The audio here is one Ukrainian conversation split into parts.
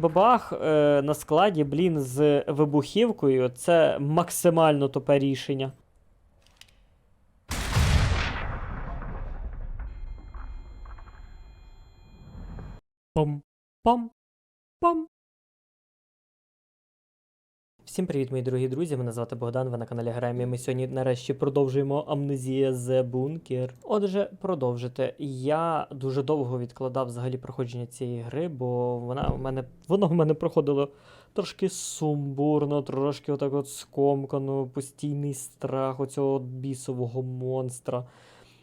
Бабах е, на складі, блін, з вибухівкою це максимально тупе рішення. Пам, пам. Всім привіт, мої дорогі друзі. Мене звати Богдан. Ви на каналі Граємо. і Ми сьогодні нарешті продовжуємо Амнезія The Bunker. Отже, продовжити. Я дуже довго відкладав взагалі проходження цієї гри, бо вона в мене воно в мене проходило трошки сумбурно, трошки отак от скомкано, постійний страх оцього бісового монстра.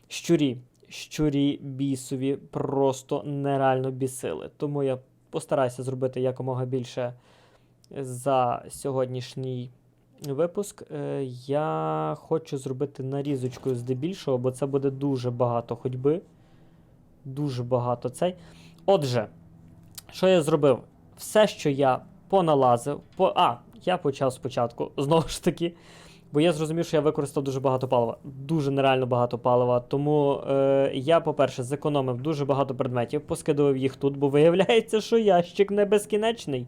Щурі, щурі бісові просто нереально бісили. Тому я постараюся зробити якомога більше за сьогоднішній випуск. Е, Я хочу зробити нарізочкою здебільшого, бо це буде дуже багато ходьби. Дуже багато цей. Отже, що я зробив? Все, що я поналазив. По... А, я почав спочатку, знову ж таки. Бо я зрозумів, що я використав дуже багато палива. Дуже нереально багато палива. Тому е, я, по-перше, зекономив дуже багато предметів, поскидував їх тут, бо виявляється, що ящик не безкінечний.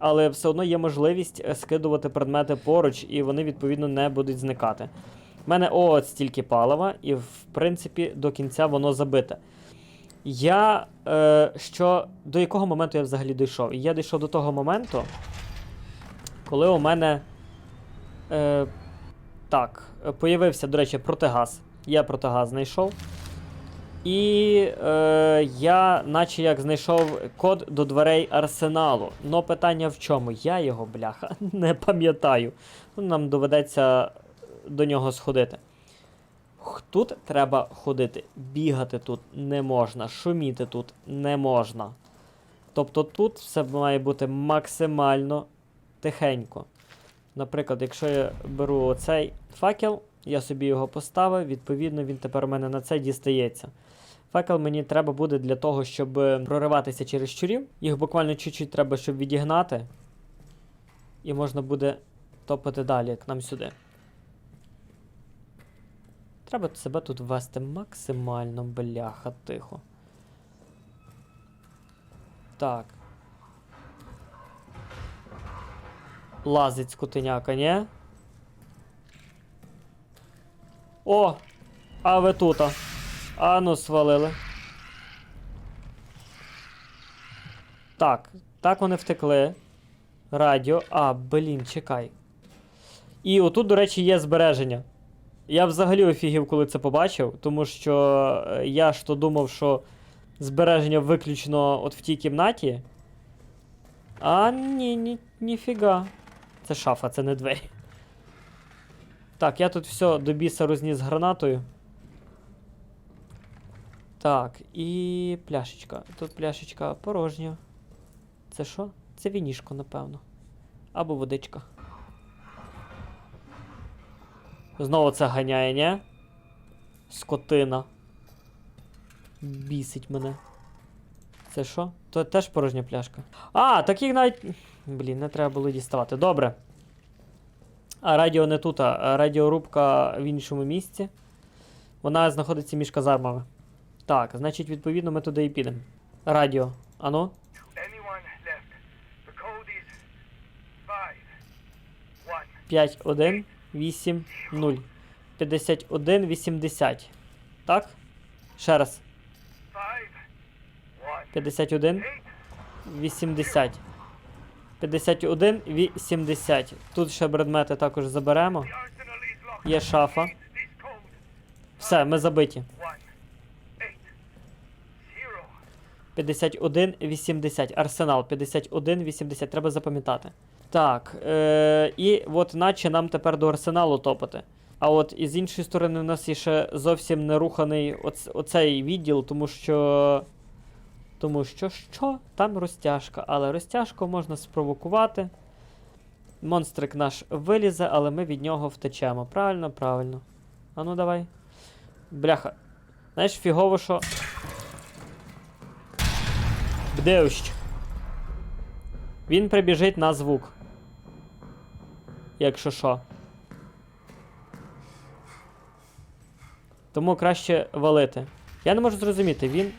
Але все одно є можливість е, скидувати предмети поруч, і вони, відповідно, не будуть зникати. У мене от стільки палива, і, в принципі, до кінця воно забите. Я. Е, що, До якого моменту я взагалі дійшов? Я дійшов до того моменту, коли у мене. Е, так, е, появився, до речі, протигаз. Я протигаз знайшов. І е, я, наче як знайшов код до дверей арсеналу. Но питання в чому? Я його, бляха, не пам'ятаю. Ну, Нам доведеться до нього сходити. Тут треба ходити. Бігати тут не можна, шуміти тут не можна. Тобто тут все має бути максимально тихенько. Наприклад, якщо я беру оцей факел, я собі його поставив, відповідно, він тепер у мене на це дістається. Факел мені треба буде для того, щоб е, прориватися через щурів. Їх буквально чуть-чуть треба, щоб відігнати. І можна буде топати далі, к нам сюди. Треба себе тут ввести максимально бляха тихо. Так. Лазить скотиняка, ні? О! А ви тута. А ну свалили. Так, так вони втекли. Радіо. А, блін, чекай. І отут, до речі, є збереження. Я взагалі офігів, коли це побачив, тому що е, я ж то думав, що збереження виключно от в тій кімнаті. А ні, ні, ніфіга. Це шафа, це не двері. Так, я тут все до біса розніс гранатою. Так, і пляшечка. Тут пляшечка порожня. Це що? Це вінішко, напевно. Або водичка. Знову це ганяє, ні? Скотина. Бісить мене. Це що? То теж порожня пляшка. А, так їх навіть. Блін, не треба було діставати. Добре. А радіо не тут, а радіорубка в іншому місці. Вона знаходиться між казармами. Так, значить, відповідно, ми туди і підемо. Радіо. Five one 5, 1, 8, 0. 51, 80. Так? Ще раз. five one 51, eight 80. 51, 80. Тут ще предмети також заберемо. Є шафа. Все, ми забиті. 51, 80. Арсенал 51, 80. Треба запам'ятати. Так. Е- і от наче нам тепер до арсеналу топати. А от із іншої сторони, у нас є ще зовсім не руханий оц- оцей відділ, тому що. Тому що що? Там розтяжка. Але розтяжку можна спровокувати. Монстрик наш вилізе, але ми від нього втечемо. Правильно, правильно. А ну давай. Бляха. Знаєш, фігово, що. Бдеущ. Він прибіжить на звук. Якщо що. Тому краще валити. Я не можу зрозуміти, він.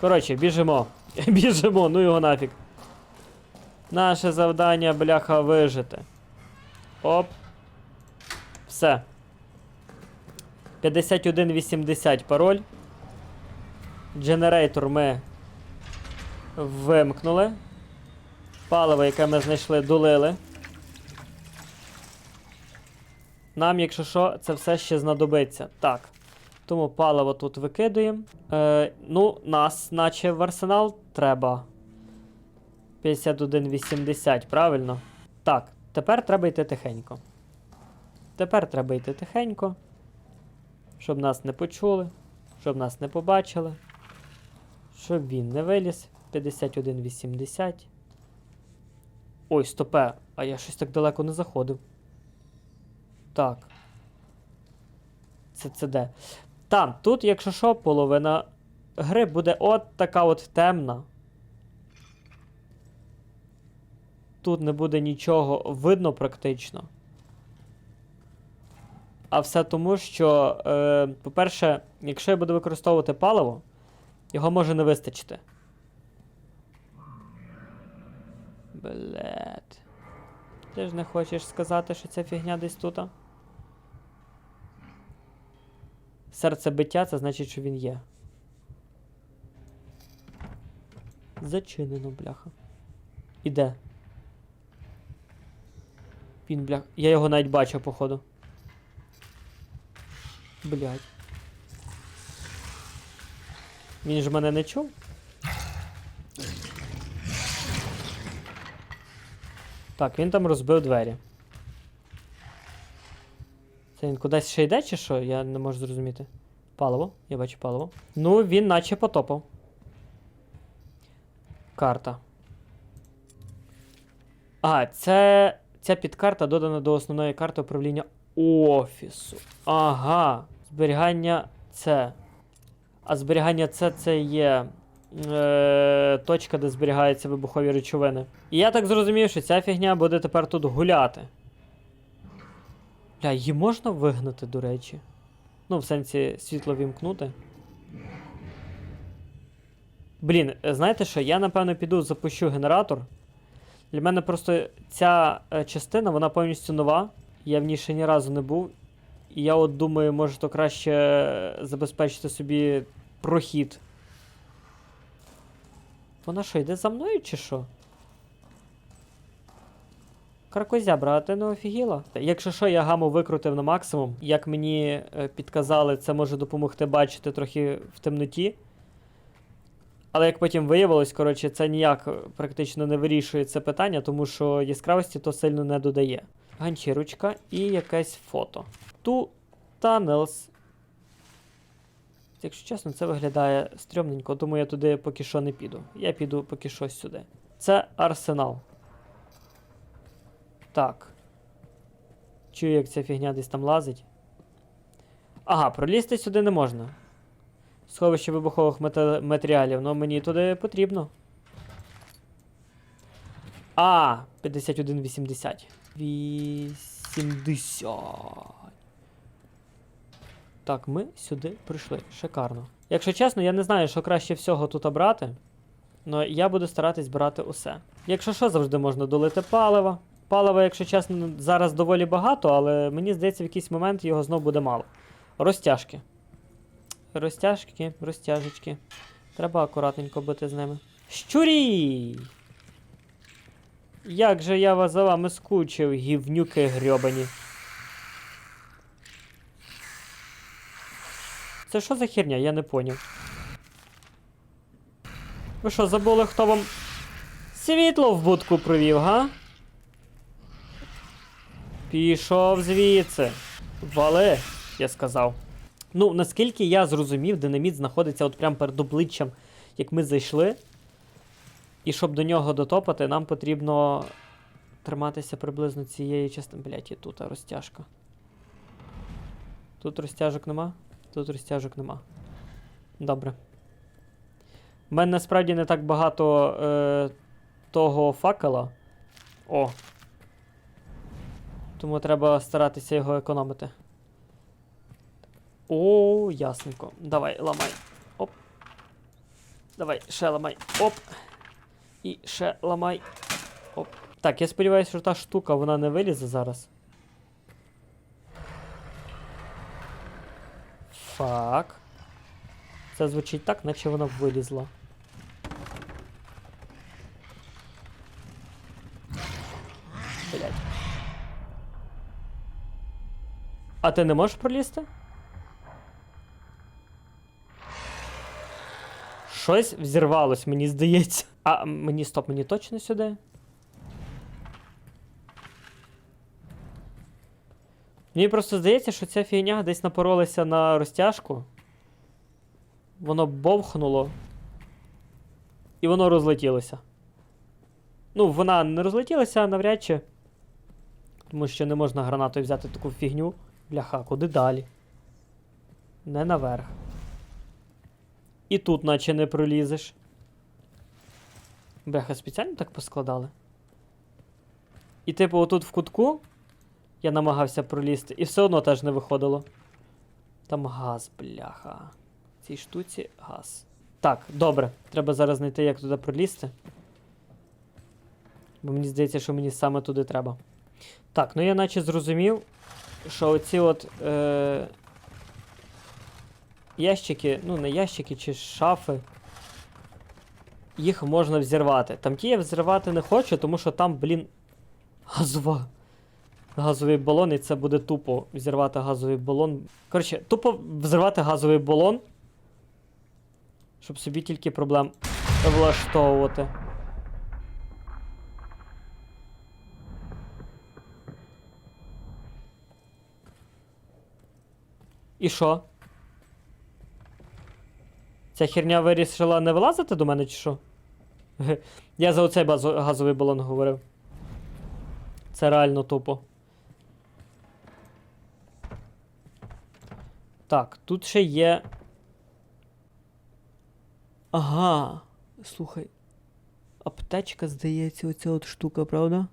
Коротше, біжимо. Біжимо, ну його нафіг. Наше завдання, бляха, вижити. Оп. Все. 5180 пароль. Дженерейтор ми вимкнули. Паливо, яке ми знайшли, долили. Нам, якщо що, це все ще знадобиться. Так. Тому паливо тут викидуємо. Е, ну, нас, наче в арсенал, треба. 51,80, правильно? Так, тепер треба йти тихенько. Тепер треба йти тихенько. Щоб нас не почули, щоб нас не побачили. Щоб він не виліз. 51,80. Ой, стопе, а я щось так далеко не заходив. Так. Це це де? Там, тут, якщо що, половина гри буде от така от темна. Тут не буде нічого видно практично. А все тому, що, е, по-перше, якщо я буду використовувати паливо, його може не вистачити. Блять. Ти ж не хочеш сказати, що ця фігня десь тут? а? Серцебиття це значить, що він є. Зачинено, бляха. Іде. Він, бляха. Я його навіть бачив, походу. Блять. Він ж мене не чув? Так, він там розбив двері. Це він кудись ще йде, чи що? Я не можу зрозуміти. Паливо, я бачу паливо. Ну, він наче потопав. Карта. А, це. Ця підкарта додана до основної карти управління офісу. Ага. Зберігання це. А зберігання це це є. Е, точка, де зберігаються вибухові речовини. І я так зрозумів, що ця фігня буде тепер тут гуляти. Бля, її можна вигнати, до речі. Ну, в сенсі світло вімкнути. Блін, знаєте що? Я напевно піду запущу генератор. Для мене просто ця е, частина, вона повністю нова. Я в ній ще ні разу не був. І я от думаю, може то краще е, забезпечити собі прохід. Вона що, йде за мною чи що? Кракозябра, а ти не офігіла? Якщо що, я гаму викрутив на максимум. Як мені е, підказали, це може допомогти бачити трохи в темноті. Але як потім виявилось, коротше, це ніяк е, практично не вирішує це питання, тому що яскравості то сильно не додає. Ганчірочка і якесь фото. Two tunnels. Якщо чесно, це виглядає стрьомненько, тому я туди поки що не піду. Я піду поки що сюди. Це арсенал. Так. Чую, як ця фігня десь там лазить. Ага, пролізти сюди не можна. Сховище вибухових матеріалів, ну мені туди потрібно. А, 51,80. 80. Так, ми сюди прийшли. Шикарно. Якщо чесно, я не знаю, що краще всього тут обрати. Але я буду старатись брати усе. Якщо що, завжди можна долити паливо. Палива, якщо чесно, зараз доволі багато, але мені здається, в якийсь момент його знов буде мало. Розтяжки. Розтяжки, розтяжечки. Треба акуратненько бити з ними. Щурі! Як же я вас за вами скучив, гівнюки грьобані. Це що за херня? Я не поняв. Ви що, забули, хто вам світло в будку провів, га? Пішов звідси. Вали, я сказав. Ну, наскільки я зрозумів, динаміт знаходиться от прямо перед обличчям, як ми зайшли. І щоб до нього дотопати, нам потрібно триматися приблизно цієї частини. Блять, і тут розтяжка. Тут розтяжок нема? Тут розтяжок нема. Добре. У мене насправді не так багато е, того факела. О. Тому треба старатися його економити. О, ясненько. Давай, ламай. Оп. Давай, ще ламай. Оп. І ще ламай. Оп. Так, я сподіваюся, що та штука вона не вилізе зараз. Фак. Це звучить так, наче вона вилізла. Блять. А ти не можеш пролізти? Щось взірвалось, мені здається. А мені стоп, мені точно сюди? Мені просто здається, що ця фігня десь напоролася на розтяжку. Воно бовхнуло. І воно розлетілося. Ну, вона не розлетілася навряд чи. Тому що не можна гранатою взяти таку фігню. Бляха, куди далі? Не наверх. І тут, наче не пролізеш. Бляха, спеціально так поскладали. І типу, отут в кутку я намагався пролізти, і все одно теж не виходило. Там газ, бляха. В цій штуці газ. Так, добре. Треба зараз знайти, як туди пролізти. Бо мені здається, що мені саме туди треба. Так, ну я наче зрозумів, що оці от. Е- ящики, ну не ящики чи шафи. Їх можна взірвати. Там ті я взірвати не хочу, тому що там, блін, газова. Газовий балон, і це буде тупо взірвати газовий балон. Коротше, тупо взірвати газовий балон. Щоб собі тільки проблем влаштовувати. І що? Ця херня вирішила не вилазити до мене, чи що? Я за оцей газовий балон говорив. Це реально тупо. Так, тут ще є. Ага. Слухай. Аптечка, здається, оця от штука, правда?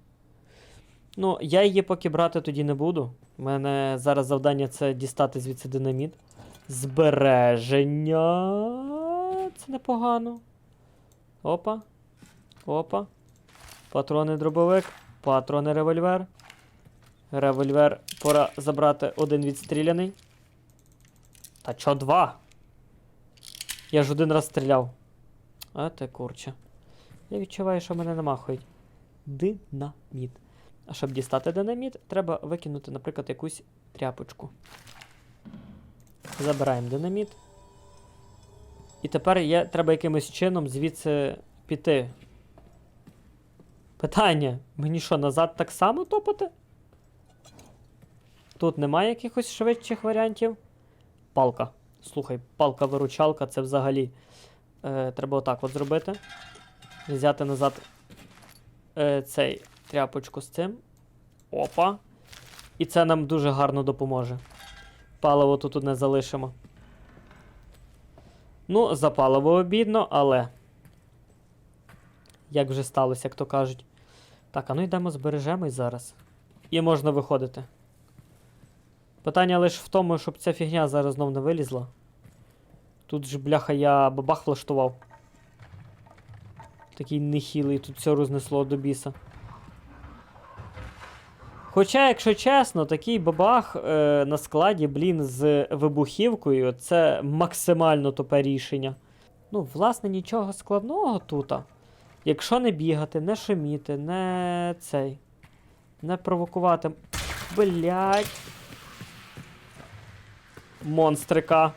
Ну, я її поки брати тоді не буду. У мене зараз завдання це дістати звідси динаміт. Збереження. Це непогано. Опа. Опа. Патрони дробовик. Патрони револьвер. Револьвер. Пора забрати один відстріляний. Та чо два? Я ж один раз стріляв. А ти курче. Я відчуваю, що мене намахують. Динаміт. А щоб дістати динаміт, треба викинути, наприклад, якусь тряпочку. Забираємо динаміт. І тепер є, треба якимось чином звідси піти. Питання: мені що, назад так само топати? Тут немає якихось швидших варіантів. Палка. Слухай, палка-виручалка це взагалі. Е, треба отак от зробити. Взяти назад е, цей тряпочку з цим. Опа. І це нам дуже гарно допоможе. Паливо тут не залишимо. Ну, за паливо обідно, але. Як вже сталося, як то кажуть. Так, а ну йдемо збережемось зараз. І можна виходити. Питання лише в тому, щоб ця фігня зараз знов не вилізла. Тут ж, бляха, я бабах влаштував. Такий нехилий, тут все рознесло до біса. Хоча, якщо чесно, такий бабах е, на складі, блін, з вибухівкою це максимально тупе рішення. Ну, власне, нічого складного тут. Якщо не бігати, не шуміти, не цей. Не провокувати. Блять. Монстрика.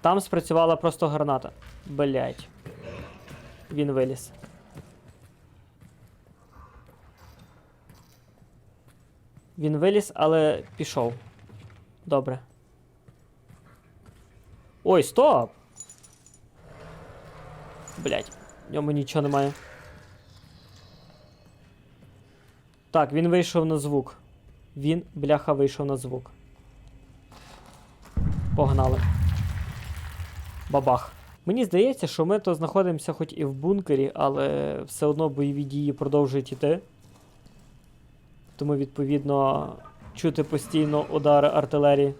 Там спрацювала просто граната. Блять. Він виліз. Він виліз, але пішов. Добре. Ой, стоп! Блять, в ньому нічого немає. Так, він вийшов на звук. Він, бляха, вийшов на звук. Погнали. Бабах. Мені здається, що ми то знаходимося хоч і в бункері, але все одно бойові дії продовжують іти. Тому, відповідно, чути постійно удари артилерії.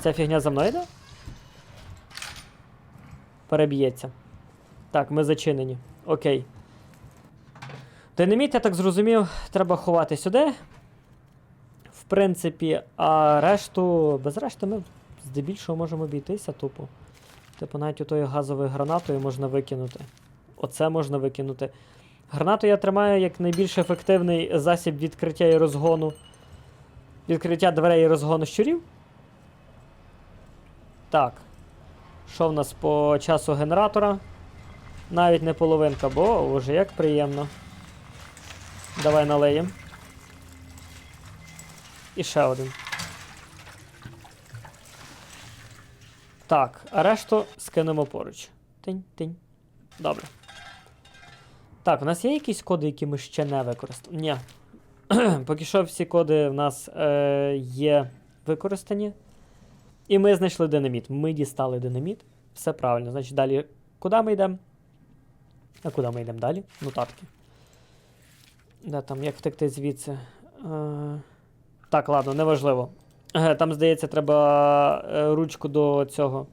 Ця фігня за мною йде? Переб'ється. Так, ми зачинені. Окей. Динаміт, я так зрозумів, треба ховати сюди. В принципі, а решту. Без решти ми здебільшого можемо обійтися тупо. Типу, навіть отою газовою гранатою можна викинути. Оце можна викинути. Гранату я тримаю як найбільш ефективний засіб відкриття і розгону. Відкриття дверей і розгону щурів. Так. Що в нас по часу генератора? Навіть не половинка, бо вже як приємно. Давай налеєм. І ще один. Так, а решту скинемо поруч. Тинь-тинь. Добре. Так, у нас є якісь коди, які ми ще не використали? Ні. Поки що всі коди в нас е, є використані. І ми знайшли динаміт. Ми дістали динаміт. Все правильно. Значить, далі куди ми йдемо? А куди ми йдемо далі? Нотатки. Де там, як втекти звідси? Е, так, ладно, неважливо. Е, Там, здається, треба е, ручку до цього.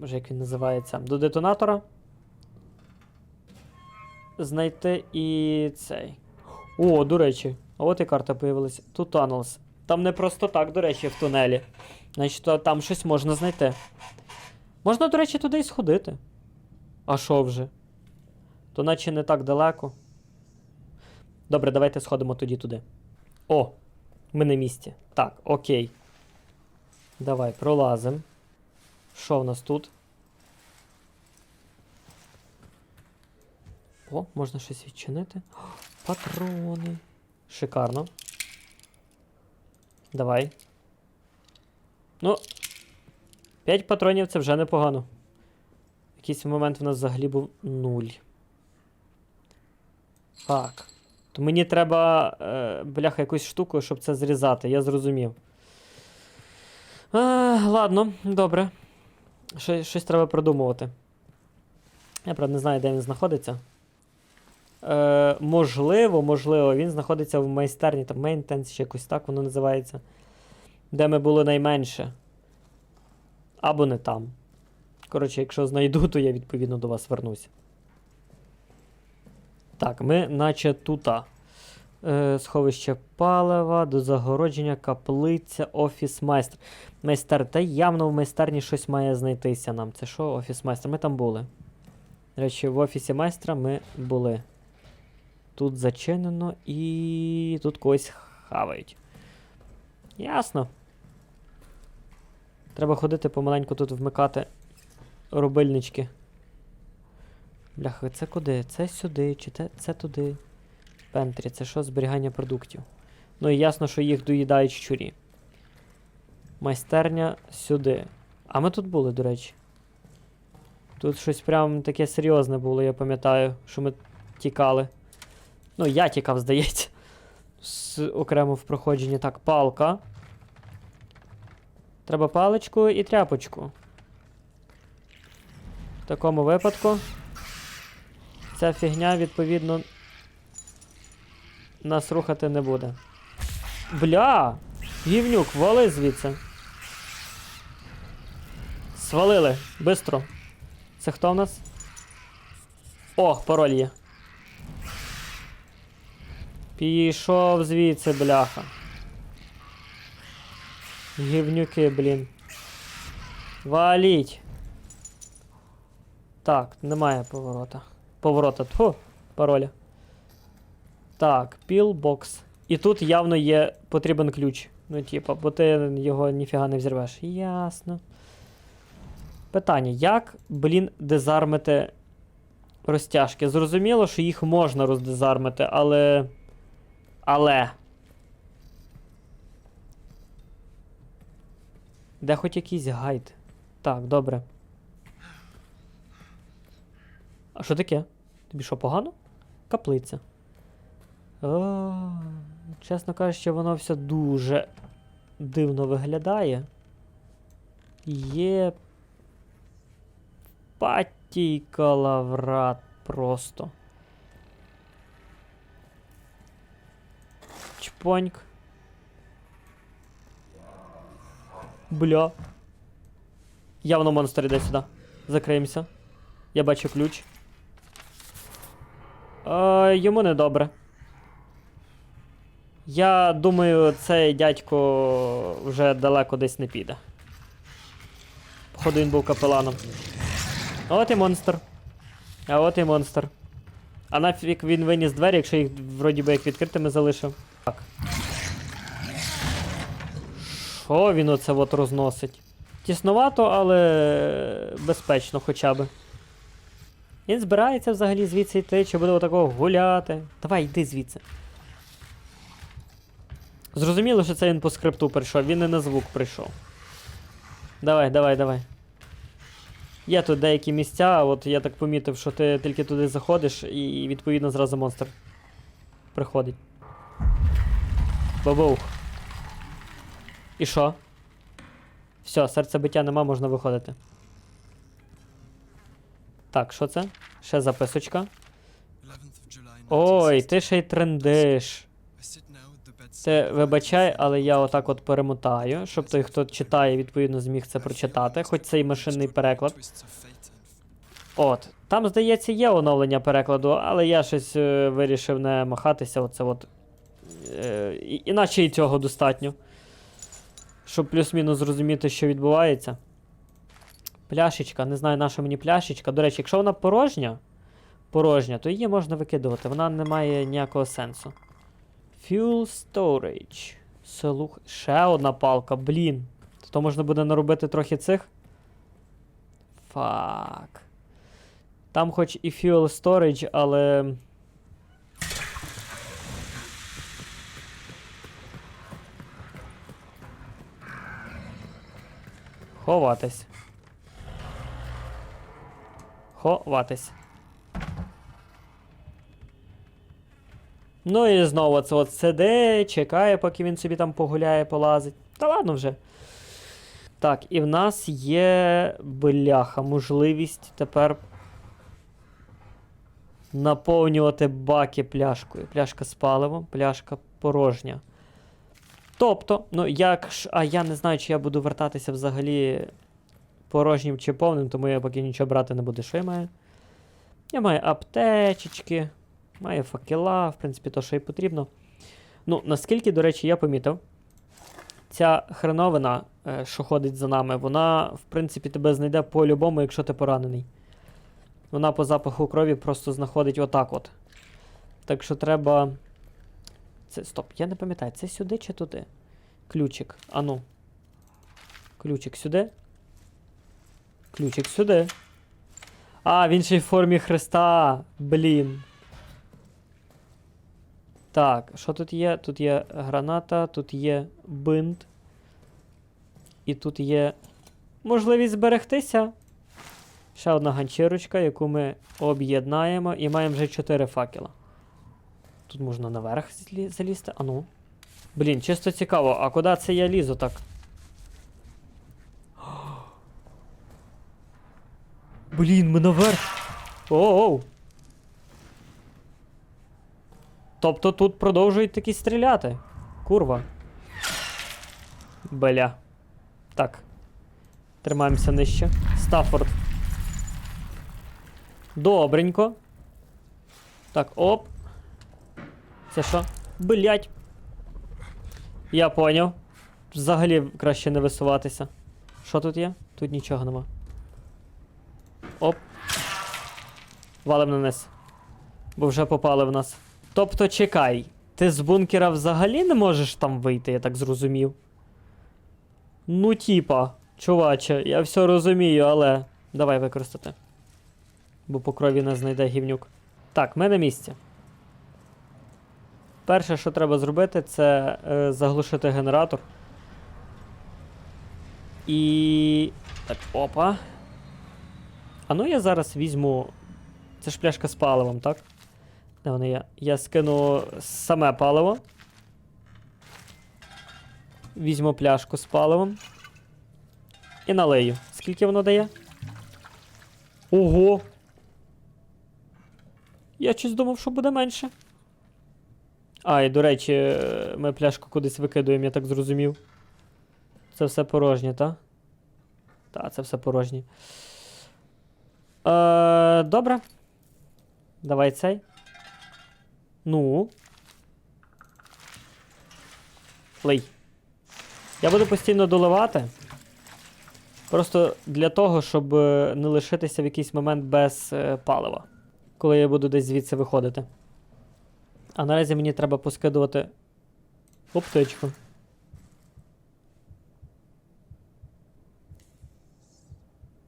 Може, як він називається? До детонатора. Знайти і цей. О, до речі, а от і карта появилася. Тут Tunnels. Там не просто так, до речі, в тунелі. Значить, там щось можна знайти. Можна, до речі, туди і сходити. А що вже? То наче не так далеко. Добре, давайте сходимо тоді туди. О! Ми на місці. Так, окей. Давай, пролазим. Що в нас тут? О, можна щось відчинити. Патрони. Шикарно. Давай. Ну. 5 патронів це вже непогано. Якийсь момент в нас взагалі був нуль. Так. То мені треба, е, бляха, якусь штуку, щоб це зрізати, я зрозумів. А, ладно, добре. Що, щось треба продумувати. Я правда не знаю, де він знаходиться. Е, можливо, можливо, він знаходиться в майстерні, там мейнтенс, чи якось так воно називається. Де ми були найменше. Або не там. Коротше, якщо знайду, то я відповідно до вас вернуся. Так, ми наче тута. Е, сховище палива, до загородження, каплиця, офіс майстер. Майстер, та явно в майстерні щось має знайтися нам. Це що, офіс майстер? Ми там були. До речі, в офісі майстра ми були. Тут зачинено і тут когось хавають. Ясно. Треба ходити помаленьку тут вмикати рубильнички. Бляха, це куди? Це сюди, чи це, це туди. Пентрі, це що? Зберігання продуктів. Ну і ясно, що їх доїдають щурі. Майстерня сюди. А ми тут були, до речі. Тут щось прям таке серйозне було, я пам'ятаю, що ми тікали. Ну, я тікав, здається. З, окремо в проходженні. Так, палка. Треба паличку і тряпочку. В такому випадку. Ця фігня, відповідно, нас рухати не буде. Бля! Гівнюк, вали звідси. Свалили, бистро. Це хто в нас? О, пароль є. Пішов звідси, бляха. Гівнюки, блін. Валіть. Так, немає поворота. Поворота, тьфу, пароля. Так, пілбокс. І тут явно є потрібен ключ. Ну, типа, бо ти його ніфіга не взірвеш. Ясно. Питання: як, блін, дезармити розтяжки? Зрозуміло, що їх можна роздезармити, але. Але. Де хоч якийсь гайд? Так, добре. А що таке? Тобі що, погано? Каплиця. О, чесно кажучи, воно все дуже дивно виглядає. Є. Патій калаврат просто. Чпоньк. Бля. Явно монстр іде сюди. Закриємося. Я бачу ключ. Е, йому недобре. Я думаю, цей дядько вже далеко десь не піде. Походу він був капеланом. От і монстр. А от і монстр. А нафіг він виніс двері, якщо їх вроді би як відкритими залишив. Що він оце от розносить? Тіснувато, але безпечно хоча б. Він збирається взагалі звідси йти, чи буде отакого гуляти. Давай, йди звідси. Зрозуміло, що це він по скрипту прийшов, він не на звук прийшов. Давай, давай, давай. Є тут деякі місця, от я так помітив, що ти тільки туди заходиш і відповідно зразу монстр приходить. Бабух. І що? Все, серцебиття нема, можна виходити. Так, що це? Ще записочка. 11th of July Ой, ти ще й трендиш. My вибачай, але я отак от перемотаю, щоб той, хто читає, відповідно зміг це прочитати, хоч це і машинний переклад. От. Там, здається, є оновлення перекладу, але я щось е, вирішив не махатися. Оце от. Е, іначе і цього достатньо. Щоб плюс-мінус зрозуміти, що відбувається. Пляшечка, не знаю, на що мені пляшечка. До речі, якщо вона порожня, порожня, то її можна викидувати. Вона не має ніякого сенсу. Fuel storage. Слух. Ще одна палка, блін. То можна буде наробити трохи цих. Фак. Там хоч і fuel storage, але. Ховатись. Ховатись. Ну і знову це от сиде, чекає, поки він собі там погуляє, полазить. Та ладно вже. Так, і в нас є бляха, можливість тепер наповнювати баки пляшкою. Пляшка з паливом, пляшка порожня. Тобто, ну як ж, а я не знаю, чи я буду вертатися взагалі порожнім чи повним, тому я поки нічого брати не буду. Що я маю? Я маю аптечечки, маю факела, в принципі, то, що і потрібно. Ну, наскільки, до речі, я помітив, ця хреновина, е, що ходить за нами, вона, в принципі, тебе знайде по-любому, якщо ти поранений. Вона по запаху крові просто знаходить отак от. Так що треба. Це. Стоп, я не пам'ятаю, це сюди чи туди? Ключик. Ану. Ключик сюди. Ключик сюди. А, в формі хреста. Блін. Так, що тут є? Тут є граната, тут є бинт. І тут є можливість зберегтися. Ще одна ганчірочка, яку ми об'єднаємо, і маємо вже 4 факела. Тут можна наверх залізти. А ну. Блін, чисто цікаво, а куди це я лізу так? Блін, ми наверх. Оу. Тобто тут продовжують такі стріляти. Курва. Бля. Так. Тримаємося нижче. Стаффорд. Добренько. Так, оп. Це що? Блять. Я поняв. Взагалі краще не висуватися. Що тут є? Тут нічого нема. Оп. Валим на низ. Бо вже попали в нас. Тобто, чекай, ти з бункера взагалі не можеш там вийти, я так зрозумів. Ну, типа, чуваче, я все розумію, але. Давай використати. Бо по крові не знайде гівнюк. Так, ми на місці. Перше, що треба зробити, це е, заглушити генератор. І. Так, опа. А ну я зараз візьму. Це ж пляшка з паливом, так? Де вона є? Я скину саме паливо. Візьму пляшку з паливом. І налию. Скільки воно дає? Ого! Я щось думав, що буде менше. А, і до речі, ми пляшку кудись викидуємо, я так зрозумів. Це все порожнє, та? Та, це все порожнє. Е, добре. Давай цей. Ну. Лий. Я буду постійно доливати. Просто для того, щоб е, не лишитися в якийсь момент без е, палива. Коли я буду десь звідси виходити. А наразі мені треба поскидувати оптичку.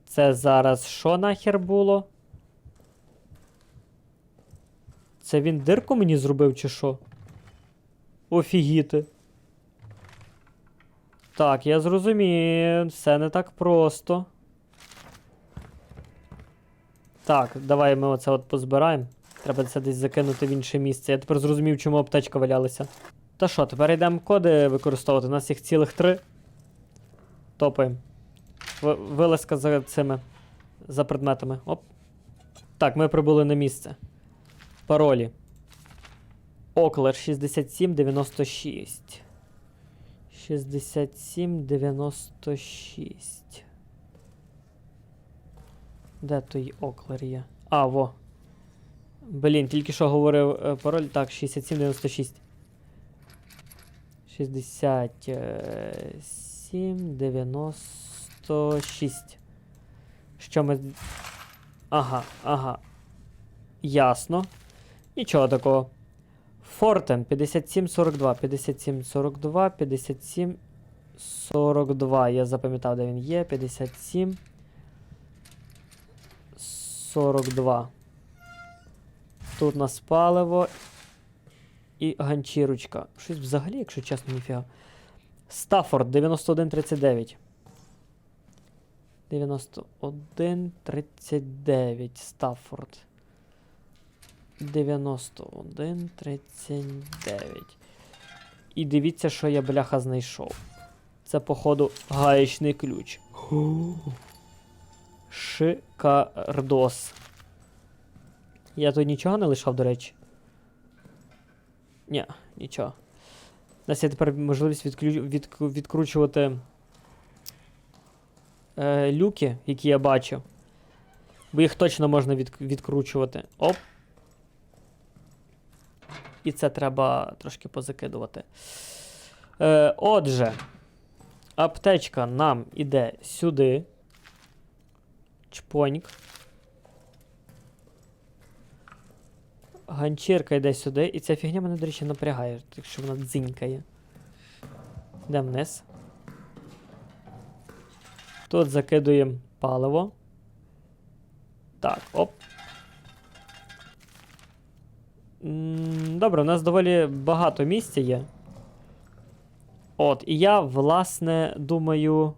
Це зараз що нахер було? Це він дирку мені зробив, чи що? Офігіти. Так, я зрозумів. Все не так просто. Так, давай ми оце от позбираємо. Треба це десь закинути в інше місце. Я тепер зрозумів, чому аптечка валялася. Та що, тепер йдемо коди використовувати. У нас їх цілих три. Топаємо. Вилазка за цими. За предметами. Оп. Так, ми прибули на місце. Паролі. Оклер 6796. 6796. Де той Оклер є? А, во. Блін, тільки що говорив е, пароль. Так, 6796. 6796. Що ми. Ага, ага. Ясно. Нічого такого. Фортен 5742, 5742, 5742. Я запам'ятав, де він є. 57. 42. Тут у нас паливо. І ганчірочка. Щось взагалі, якщо чесно, ніфіга. Стаффорд 9139. 9139. Стаффорд. 9139. І дивіться, що я бляха знайшов. Це, походу, гаєчний ключ. Шикардос. Я тут нічого не лишав, до речі. Ні, нічого. У нас є тепер можливість відключ... від... відкручувати е, люки, які я бачу. Бо їх точно можна від... відкручувати. Оп. І це треба трошки позакидувати. Е, отже, аптечка нам іде сюди. Чпоньк. Ганчірка йде сюди, і ця фігня мене, до речі, напрягає, так що вона дзинькає. Йдемо вниз. Тут закидуємо паливо. Так, оп. Добре, у нас доволі багато місця є. От, і я, власне, думаю.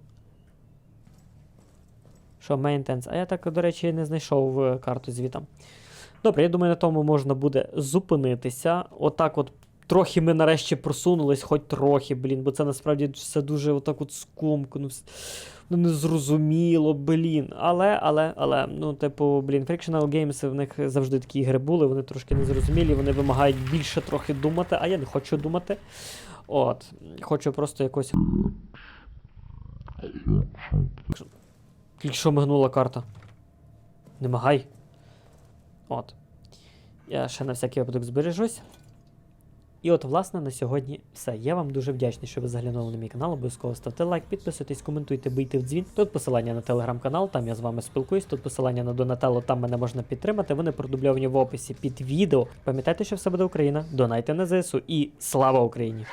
Що, maintenance? А я так, до речі, не знайшов е, карту звітом. Добре, я думаю, на тому можна буде зупинитися. Отак от трохи ми нарешті просунулись, хоч трохи, блін, бо це насправді все дуже отак от скомкано, ну, незрозуміло, блін. Але, але, але, ну, типу, блін, Frictional Games, в них завжди такі ігри були, вони трошки незрозумілі, вони вимагають більше трохи думати, а я не хочу думати. От, хочу просто якось. Тільки що мигнула карта. Не магай. От. Я ще на всякий випадок збережусь. І от, власне, на сьогодні все. Я вам дуже вдячний, що ви заглянули на мій канал. Обов'язково ставте лайк, підписуйтесь, коментуйте, бийте в дзвін. Тут посилання на телеграм-канал, там я з вами спілкуюсь. Тут посилання на Донателло, там мене можна підтримати. Вони продубльовані в описі під відео. Пам'ятайте, що все буде Україна. Донайте на ЗСУ і слава Україні!